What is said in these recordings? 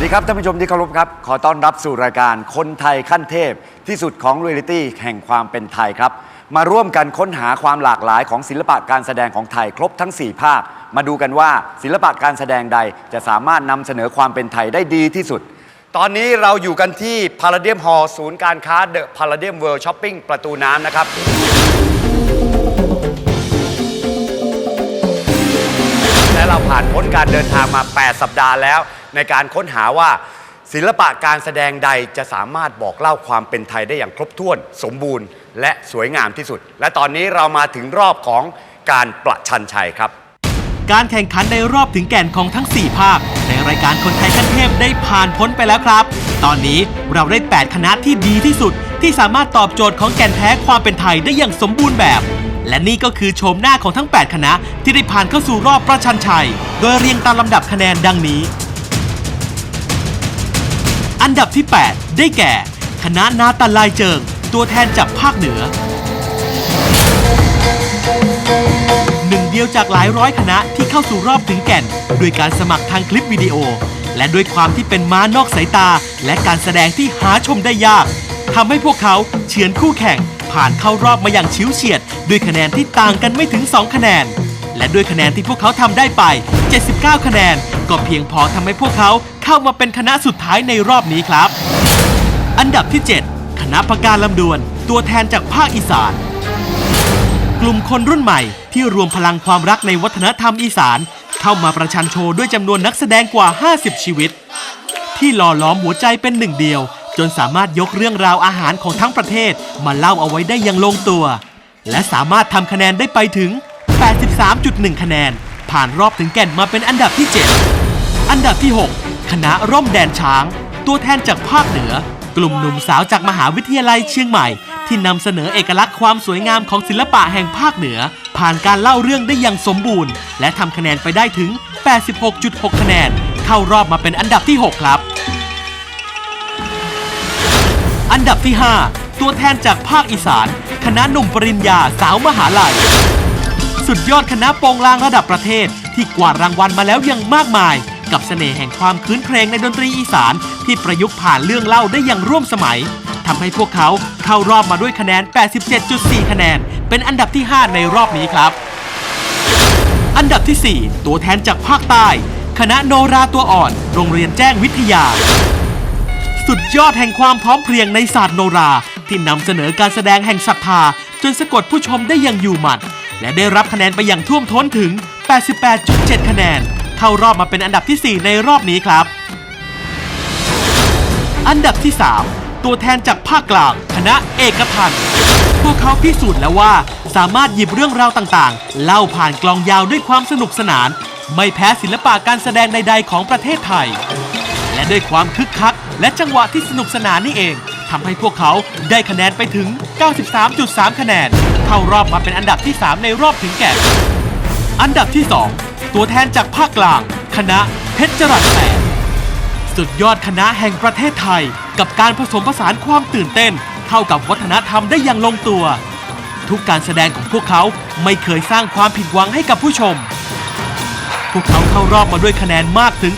วัสดีครับท่านผู้ชมที่เคารพครับ ขอต้อนรับสู่รายการคนไทยขั้นเทพที่สุดของเรียลิตี้แห่งความเป็นไทยครับ มาร่วมกันค้นหาความหลากหลายของศิลปะการแสดงของไทยครบทั้ง 4 ภาค มาดูกันว่าศิลปะการแสดงใดจะสามารถนำเสนอความเป็นไทยได้ดีที่สุด ตอนนี้เราอยู่กันที่พาราเดียมฮอลล์ศูนย์การค้าเดอะพาราเดียมเวิลด์ช้อปปิ้งประตูน้ำนะครับ เราผ่านพ้นการเดินทางมา 8 สัปดาห์แล้ว ในการค้นหาว่าศิลปะการแสดงใดจะสามารถบอกเล่าความเป็นไทยได้อย่างครบถ้วน สมบูรณ์ และสวยงามที่สุด และตอนนี้เรามาถึงรอบของการประชันชัยครับ การแข่งขันในรอบถึงแก่นของทั้ง 4 ภาค ในรายการคนไทยขั้นเทพได้ผ่านพ้นไปแล้วครับ ตอนนี้เราได้ 8 คณะที่ดีที่สุด ที่สามารถตอบโจทย์ของแก่นแท้ความเป็นไทยได้อย่างสมบูรณ์แบบ และนี่ก็คือโฉมหน้าของทั้ง 8 คณะที่ได้ผ่านเข้าสู่รอบประชันชัย โดยเรียงตามลำดับคะแนนดังนี้ อันดับที่ 8 ได้แก่ คณะนาตาลายเจิง ตัวแทนจากภาคเหนือ หนึ่งเดียวจากหลายร้อยคณะที่เข้าสู่รอบถึงแก่นด้วยการสมัครทางคลิปวิดีโอ และด้วยความที่เป็นม้านอกสายตา และการแสดงที่หาชมได้ยากทำให้พวกเขาเฉือนคู่แข่ง ผ่านเข้ารอบมาอย่างชิวเฉียด ด้วยคะแนนที่ต่างกันไม่ถึง 2 คะแนน และด้วยคะแนนที่พวกเขาทำได้ไป 79 คะแนน ก็เพียงพอทำให้พวกเขาเข้ามาเป็นคณะสุดท้ายในรอบนี้ครับ อันดับที่ 7 คณะพการลำดวน ตัวแทนจากภาคอีสานกลุ่มคนรุ่นใหม่ที่รวมพลังความรักในวัฒนธรรมอีสาน เข้ามาประชันโชว์ด้วยจำนวนนักแสดงกว่า 50 ชีวิต ที่หล่อล้อมหัวใจเป็นหนึ่งเดียว จนสามารถยกเรื่องราวอาหารของทั้งประเทศ มาเล่าเอาไว้ได้อย่างลงตัว และสามารถทำคะแนนได้ไปถึง 83.1 คะแนน ผ่านรอบถึงแก่นมาเป็นอันดับที่ 7 อันดับที่ 6 คณะร่มแดนช้าง ตัวแทนจากภาคเหนือ กลุ่มหนุ่มสาวจากมหาวิทยาลัยเชียงใหม่ ที่นำเสนอเอกลักษณ์ความสวยงามของศิลปะแห่งภาคเหนือ ผ่านการเล่าเรื่องได้อย่างสมบูรณ์ และทำคะแนนไปได้ถึง 86.6 คะแนน เข้ารอบมาเป็นอันดับที่ 6 ครับ ดับที่ 5 ตัวแทนจากภาคอีสาน คณะหนุ่มปริญญาสาวมหาลัย สุดยอดคณะโปงลางระดับประเทศ ที่กวาดรางวัลมาแล้วอย่างมากมาย กับเสน่ห์แห่งความคืนเพลงในดนตรีอีสาน ที่ประยุกต์ผ่านเรื่องเล่าได้อย่างร่วมสมัยทำให้พวกเขาเข้ารอบมาด้วยคะแนน 87.4 คะแนน เป็นอันดับที่ 5 ในรอบนี้ครับ อันดับที่ 4 ตัวแทนจากภาคใต้ คณะโนราตัวอ่อน โรงเรียนแจ้งวิทยา สุดยอดแห่งความพร้อมเพรียงในศาสตร์โนรา ที่นำเสนอการแสดงแห่งศรัทธา จนสะกดผู้ชมได้อย่างอยู่หมัด และได้รับคะแนนไปอย่างท่วมท้นถึง 88.7 คะแนน เข้ารอบมาเป็นอันดับที่ 4 ในรอบนี้ครับ อันดับที่ 3 ตัวแทนจากภาคกลางคณะเอกพันธ์พวกเขาพิสูจน์แล้วว่า สามารถหยิบเรื่องราวต่างๆ เล่าผ่านกลองยาวด้วยความสนุกสนาน ไม่แพ้ศิลปะการแสดงใดๆ ของประเทศไทย และด้วยความคึกคัก และจังหวะที่สนุกสนานนี่เองทำให้พวกเขาได้คะแนนไปถึง 93.3 คะแนน เข้ารอบมาเป็นอันดับที่ 3 ในรอบถึงแก่ อันดับที่ 2 ตัวแทนจากภาคกลาง คณะเพชรจรัสแสนสุดยอดคณะแห่งประเทศไทย กับการผสมผสานความตื่นเต้น เข้ากับวัฒนธรรมได้อย่างลงตัว ทุกการแสดงของพวกเขาไม่เคยสร้างความผิดหวังให้กับผู้ชม พวกเขาเข้ารอบมาด้วยคะแนนมากถึง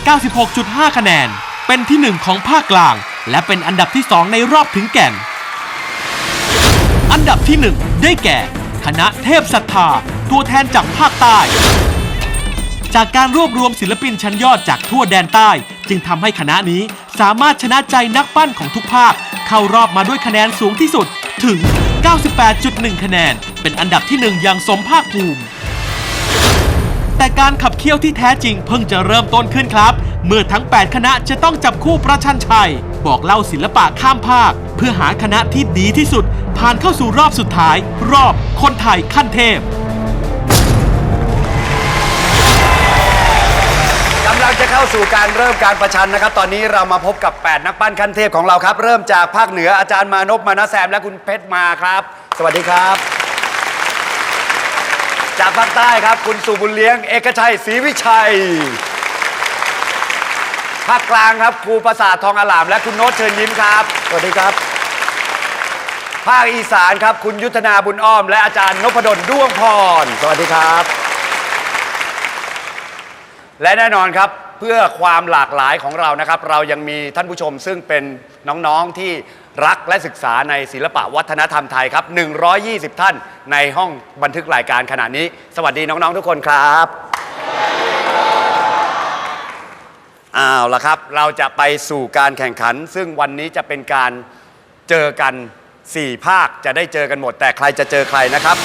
96.5 คะแนน เป็นที่หนึ่งของภาคกลาง และเป็นอันดับที่2ในรอบถึงแก่น อันดับที่1ได้แก่ คณะเทพศรัทธา ตัวแทนจากภาคใต้ จากการรวบรวมศิลปินชั้นยอดจากทั่วแดนใต้ จึงทำให้คณะนี้สามารถชนะใจนักปั้นของทุกภาค เข้ารอบมาด้วยคะแนนสูงที่สุดถึง 98.1 คะแนน เป็นอันดับที่หนึ่งอย่างสมภาคภูมิ แต่การขับเคี่ยวที่แท้จริงเพิ่งจะเริ่มต้นขึ้นครับ เมื่อทั้ง 8 คณะจะต้องจับคู่ประชันชัย บอกเล่าศิลปะข้ามภาค เพื่อหาคณะที่ดีที่สุด ผ่านเข้าสู่รอบสุดท้าย รอบคนไทยขั้นเทพ กำลังจะเข้าสู่การเริ่มการประชันนะครับ ตอนนี้เรามาพบกับ 8 นักปั้นขั้นเทพของเราครับ เริ่มจากภาคเหนืออาจารย์มานพมานะแซมและคุณเพชรมาครับ สวัสดีครับ จากภาคใต้ครับ คุณสุบุญเลี้ยง เอกชัยศรีวิชัย ภาคกลางครับครูประสาททองอลามและคุณโน้ตเชิญยิ้มครับ สวัสดีครับ ภาคอีสานครับ คุณยุทธนาบุญอ้อม และอาจารย์นพดลด้วงพร สวัสดีครับ และแน่นอนครับเพื่อความหลากหลายของเรานะครับ เรายังมีท่านผู้ชมซึ่งเป็นน้องๆที่รักและศึกษาในศิลปะวัฒนธรรมไทยครับ 120 ท่านในห้องบันทึกรายการขณะนี้ สวัสดีน้องๆทุกคนครับ อ้าวละครับ เราจะไปสู่การแข่งขัน ซึ่งวันนี้จะเป็นการเจอกัน 4 ภาคจะได้เจอกันหมด แต่ใครจะเจอใครนะครับ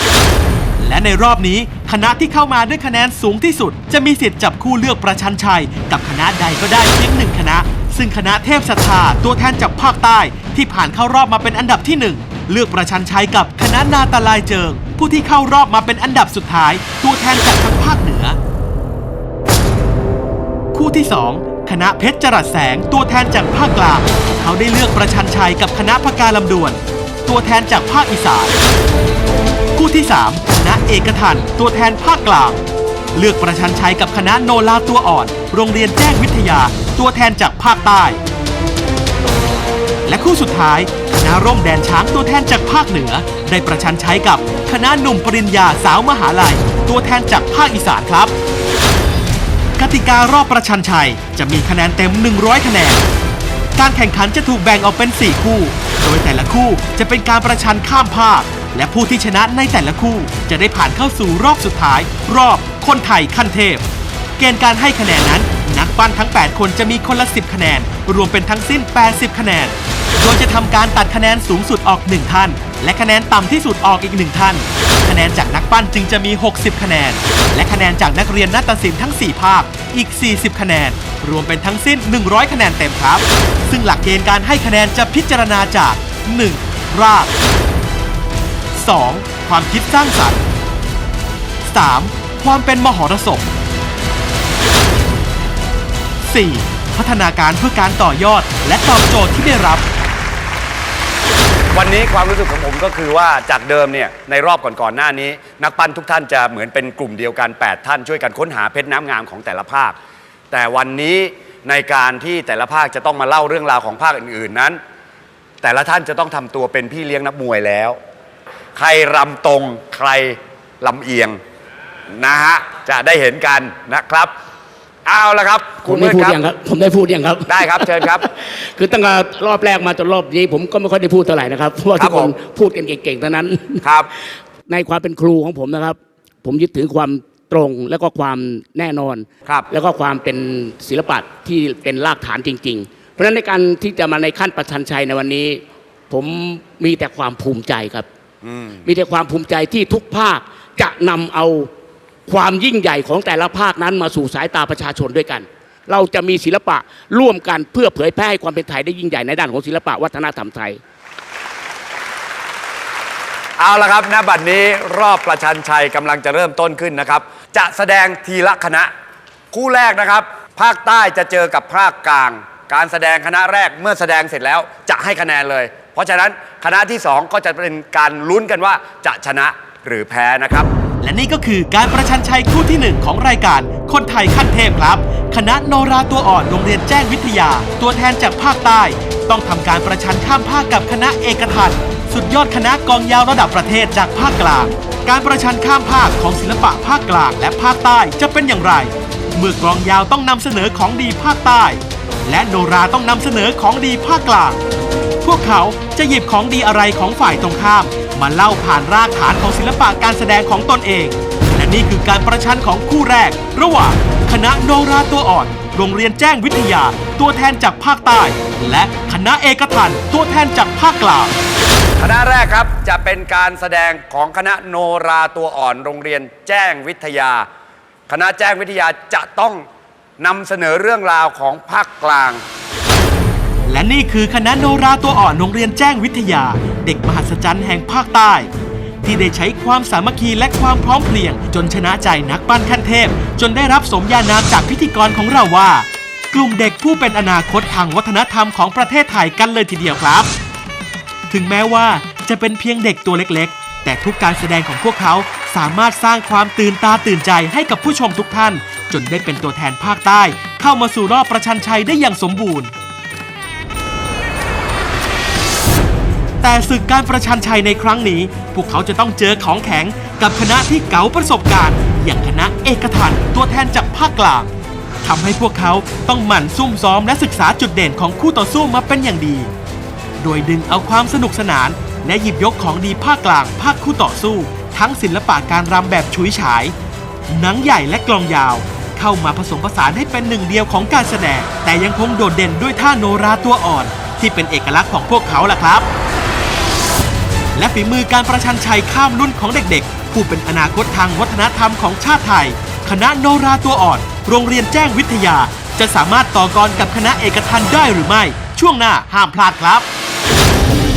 และในรอบนี้คณะที่เข้ามาด้วยคะแนนสูงที่สุด จะมีสิทธิ์จับคู่เลือกประชันชัย กับคณะใดก็ได้เพียงหนึ่งคณะ ซึ่งคณะเทพศรัทธาตัวแทนจากภาคใต้ ที่ผ่านเข้ารอบมาเป็นอันดับที่หนึ่งเลือกประชันชัยกับคณะนาตาลายเจิง ผู้ที่เข้ารอบมาเป็นอันดับสุดท้าย ตัวแทนจากทางภาคเหนือ คู่ที่2 คณะเพชรจรัสแสงตัวแทนจากภาคกลางเขาได้เลือกประชันชัยกับคณะพกาลำดวน ตัวแทนจากภาคอีสานคู่ที่ 3 คณะเอกทันตัวแทนภาคกลาง เลือกประชันชัยกับคณะโนลาตัวอ่อน โรงเรียนแจ้งวิทยา ตัวแทนจากภาคใต้ และคู่สุดท้ายคณะร่มแดนช้างตัวแทนจากภาคเหนือ ได้ประชันชัยกับคณะหนุ่มปริญญาสาวมหาลัย ตัวแทนจากภาคอีสานครับ ติการอบประชันชัย จะมีคะแนนเต็ม 100 คะแนน การแข่งขันจะถูกแบ่งออกเป็น 4 คู่ โดยแต่ละคู่จะเป็นการประชันข้ามภาค และผู้ที่ชนะในแต่ละคู่จะได้ผ่านเข้าสู่รอบสุดท้าย รอบคนไทยขั้นเทพ เกณฑ์การให้คะแนนนั้น นักปั้นทั้ง 8 คนจะมีคนละ 10 คะแนน รวมเป็นทั้งสิ้น 80 คะแนน โดยจะทำการตัดคะแนนสูงสุดออก 1 ท่าน และคะแนนต่ำที่สุดออกอีก1ท่าน คะแนนจากนักปั้นจึงจะมี 60 คะแนน และคะแนนจากนักเรียนนาฏศิลป์ทั้ง 4 ภาคอีก 40 คะแนน รวมเป็นทั้งสิ้น 100 คะแนนเต็มครับ ซึ่งหลักเกณฑ์การให้คะแนนจะพิจารณาจาก 1. ราก 2. ความคิดสร้างสรรค์ 3. ความเป็นมหรสพ 4. พัฒนาการเพื่อการต่อยอด และตอบโจทย์ที่ได้รับ วันนี้ความรู้สึกของผมก็คือว่าจากเดิมเนี่ยในรอบก่อนๆหน้านี้ นักปั้นทุกท่านจะเหมือนเป็นกลุ่มเดียวกัน 8 ท่านช่วยกันค้นหาเพชรน้ำงามของแต่ละภาค แต่วันนี้ในการที่แต่ละภาคจะต้องมาเล่าเรื่องราวของภาคอื่นๆนั้น แต่ละท่านจะต้องทำตัวเป็นพี่เลี้ยงนักมวยแล้ว ใครรำตรงใครลำเอียงนะฮะจะได้เห็นกันนะครับ เอาละครับผคุมณได้มืดพูดครับยังครับ ผมได้พูดยังครับ ได้ครับเชิญครับ คือตั้งแต่รอบแรกมาจนรอบนี้ ผมก็ไม่ค่อยได้พูดเท่าไหร่นะครับ เพราะว่าครัทุบกคนผมพูดกันเก่งๆทั้งนั้นครับ ในความเป็นครูของผมนะครับ ผมยึดถือความตรงและก็ความแน่นอนครับ แล้วก็ความเป็นศิลปะที่เป็นรากฐานจริง ๆ เพราะฉะนั้นในการที่จะมาในขั้นประชันชัยในวันนี้ ผมมีแต่ความภูมิใจครับอืมมีแต่ความภูมิใจที่ทุกภาคจะนำเอา ความยิ่งใหญ่ของแต่ละภาคนั้นมาสู่สายตาประชาชนด้วยกัน เราจะมีศิลปะร่วมกันเพื่อเผยแพร่ให้ความเป็นไทยได้ยิ่งใหญ่ในด้านของศิลปะวัฒนธรรมไทย เอาละครับ ณ บัดนี้รอบประชันชัยกำลังจะเริ่มต้นขึ้นนะครับ จะแสดงทีละคณะ คู่แรกนะครับ ภาคใต้จะเจอกับภาคกลาง การแสดงคณะแรกเมื่อแสดงเสร็จแล้วจะให้คะแนนเลย เพราะฉะนั้นคณะที่สองก็จะเป็นการลุ้นกันว่าจะชนะหรือแพ้นะครับ และนี่ก็คือการประชันชัยคู่ที่หนึ่งของรายการ คนไทยขั้นเทพครับ คณะโนราตัวอ่อนโรงเรียนแจ้งวิทยา ตัวแทนจากภาคใต้ ต้องทำการประชันข้ามภาคกับคณะเอกทันสุดยอดคณะกองยาวระดับประเทศจากภาคกลาง การประชันข้ามภาคของศิลปะภาคกลางและภาคใต้จะเป็นอย่างไร เมื่อกลองยาวต้องนำเสนอของดีภาคใต้ และโนราต้องนำเสนอของดีภาคกลาง พวกเขาจะหยิบของดีอะไรของฝ่ายตรงข้าม มาเล่าผ่านรากฐานของศิลปะการแสดงของตนเอง และนี่คือการประชันของคู่แรก ระหว่างคณะโนราตัวอ่อน โรงเรียนแจ้งวิทยา ตัวแทนจากภาคใต้ และคณะเอกทันตัวแทนจากภาคกลางคณะแรกครับจะเป็นการแสดงของคณะโนราตัวอ่อน โรงเรียนแจ้งวิทยา คณะแจ้งวิทยาจะต้องนำเสนอเรื่องราวของภาคกลาง และนี่คือคณะโนราตัวอ่อนโรงเรียนแจ้งวิทยา เด็กมหัศจรรย์แห่งภาคใต้ ที่ได้ใช้ความสามัคคีและความพร้อมเพรียง จนชนะใจนักปั้นขั้นเทพ จนได้รับสมญานามจากพิธีกรของเราว่า กลุ่มเด็กผู้เป็นอนาคตทางวัฒนธรรมของประเทศไทยกันเลยทีเดียวครับ ถึงแม้ว่าจะเป็นเพียงเด็กตัวเล็กๆ แต่ทุกการแสดงของพวกเขาสามารถสร้างความตื่นตาตื่นใจให้กับผู้ชมทุกท่าน จนได้เป็นตัวแทนภาคใต้ เข้ามาสู่รอบประชันชัยได้อย่างสมบูรณ์ แต่ศึกการประชันชัยในครั้งนี้ พวกเขาจะต้องเจอของแข็งกับคณะที่เก๋าประสบการณ์ อย่างคณะเอกทันตัวแทนจากภาคกลางทำให้พวกเขาต้องหมั่นซุ่มซ้อมและศึกษาจุดเด่นของคู่ต่อสู้มาเป็นอย่างดี โดยดึงเอาความสนุกสนาน และหยิบยกของดีภาคกลาง ภาคคู่ต่อสู้ ทั้งศิลปะการรำแบบฉุยฉาย หนังใหญ่และกลองยาว เข้ามาผสมผสานให้เป็นหนึ่งเดียวของการแสดง แต่ยังคงโดดเด่นด้วยท่าโนราตัวอ่อน ที่เป็นเอกลักษณ์ของพวกเขาล่ะครับ และฝีมือการประชันชัยข้ามรุ่นของเด็กๆ ผู้เป็นอนาคตทางวัฒนธรรมของชาติไทย คณะโนราตัวอ่อน โรงเรียนแจ้งวิทยา จะสามารถต่อกรกับคณะเอกทันได้หรือไม่ ช่วงหน้าห้ามพลาดครับ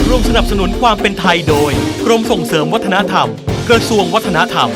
ร่วมสนับสนุนความเป็นไทยโดย กรมส่งเสริมวัฒนธรรม กระทรวงวัฒนธรรม